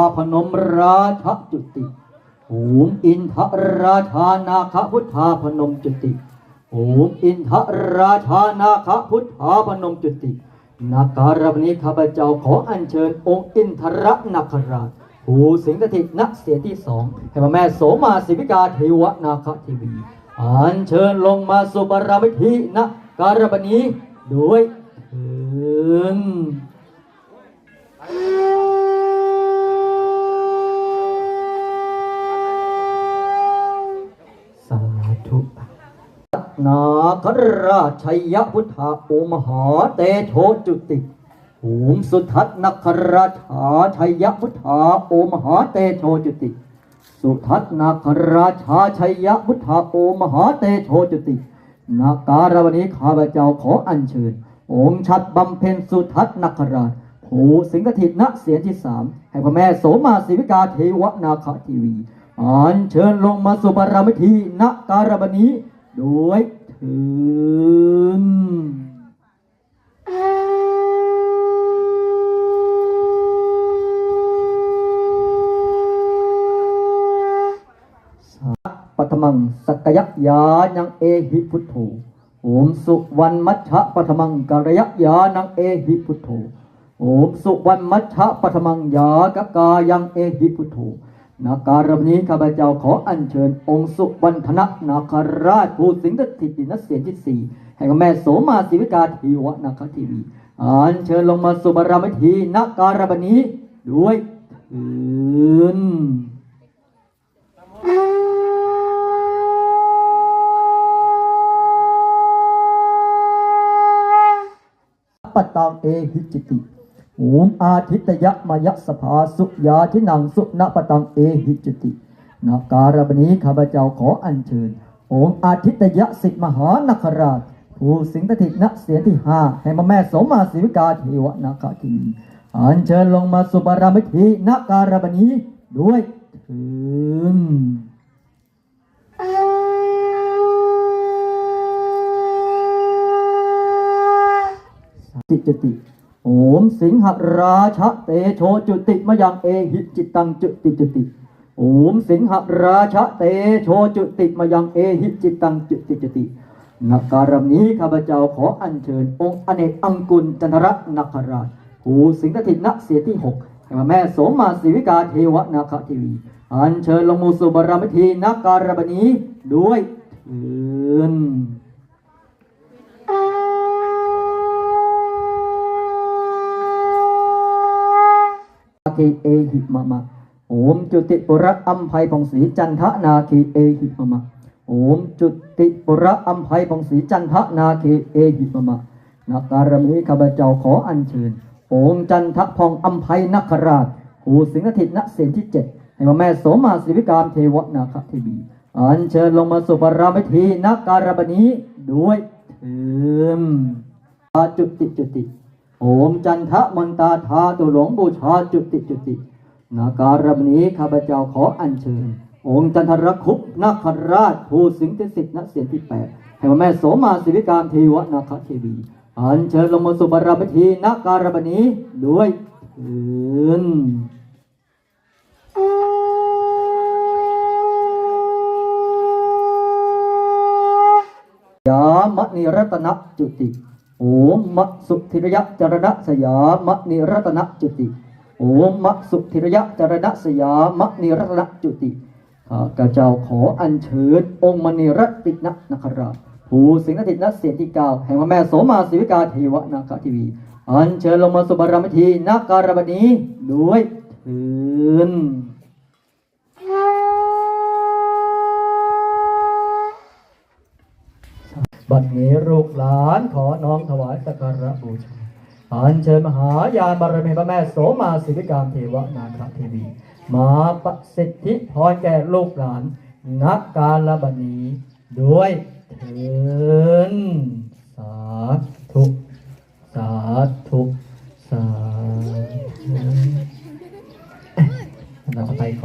าพนมราชจุติโอมอินทราชานาคพุทธาพนมจุติโอมอินทราชานาคพุทธาพนมจุตินาการวันนี้ข้าพเจ้าขออัญเชิญองค์อินทรนาคราชผู้สิงสถิตณเสียที่สองให้พระแม่โสมาศิวิกาเทวนาคทีวีอัญเชิญลงมาสุบารวิธีณการบันนี้ด้วยเถิน นาคราชัยพุทธาโอมหาเตโชจุติภูมิสุทัศนคราชาชัยพุทธาโอมหาเตโชจุติ สุทัศนาคราชาชัยพุทธาโอมหาเตโชจุตินาการวันนี้ข้าพเจ้าขออัญเชิญ องค์ชัดบำเพ็ญสุทัศนคราชผู้สิงสถิตณเสียงที่สามให้พระแม่โสมาศิวิกาเทวนาคทีวีอัญเชิญลงมาสุบารมิธีณการบันนี้ โดยถินปัทมังสกยยายังเอหิพุทโธโอมสุวรรณมัชฌะปัทมังกรยยานังเอหิพุทโธโอมสุวรรณมัชฌะปัทมังยากกายังเอหิพุทโธ นาการบนี้ข้าพเจ้าขออัญเชิญองค์สุวรรณนานาคราชผู้สิงสถิตนเสียนที่สี่แห่งแม่โสมาศิวิกาทีวนาคทีวีอัญเชิญลงมาสุบารมิธีนาการบนี้ด้วยเถินปตตังเอหิจิติ โอมอาทิตยมยสภาสุยาทินังสุนปตังเอหิจตินาการบนี้ข้าพเจ้าขออัญเชิญองค์อาทิตยสิทธิมหานคราชผู้สิงสถิตณเสียนที่ห้าให้มาแม่สมมาศิวิกาเทวนาคาทีอัญเชิญลงมาสุบารมิธีนาการบนี้ด้วยถินจิตจติ โอมสิงหราชเตโชจุติมยังเอหิจิตังจุติจุติโอมสิงหราชเตโชจุติมยังเอหิจิตังจุติจุตินักการมนี้ข้าพเจ้าขออัญเชิญองค์อเนกอังกุลจันทรนาคราชผู้สิงสถิตณเสียที่หกแม่โสมมาศิวิกาเทวนาคทีวีอัญเชิญลงมูสุบารมิธีนักการมนี้ด้วยเถิน คีเอหิมะมะโอมจุติปุระอัมภัยพงศรีจันทนาคีเอหิมะมะโอมจุติปุระอัมภัยพงศรีจันทนาคีเอหิมะมะนาการมีข้าพเจ้าขออัญเชิญองค์จันทพองอัมภัยนคราชผู้สิงสถิตณเสนที่เจ็ดให้พระแม่โสมาศิวิการเทวนาคเทีบีอัญเชิญลงมาสุปรามธีนาการบนี้ด้วยเถิมจุติจุติ โอมจันทะมนตาธาตุหลวงบูชาจุติจุตินาการบนี้ข้าพเจ้าขออัญเชิญ องค์จันทรคุปนาคราชผู้สิงห์ที่สิทธิ์ณเสียนที่แปดให้พระแม่โสมาศิวิการเทวนาคเทวี อัญเชิญลงมาสุบารพิธีนาการบนี้ด้วยเถินยามนิรัตนจุติ โอมมะสุธิรยะจรณะสยามนิรัตนจุติ โอมมะสุธิรยะจรณะสยามนิรัตนจุติข้าเจ้าขออัญเชิญองค์มณีรัตินะนคราภูสิงห์ทิตนเสียที่เก้าแห่งพระแม่โสมาศิวิกาเทวนาคทีวี อัญเชิญลงมาสุบารมธีนาการบนี้ด้วยเถิน บัดนี้ลูกหลานขอน้อมถวายสักการะบูชาอัญเชิญมหายานบารมีพระแม่โสมาสิริกามเทวนาคเทวี มาประสิทธิพรแก่ลูกหลานนักการละบัดนี้ด้วยเถิน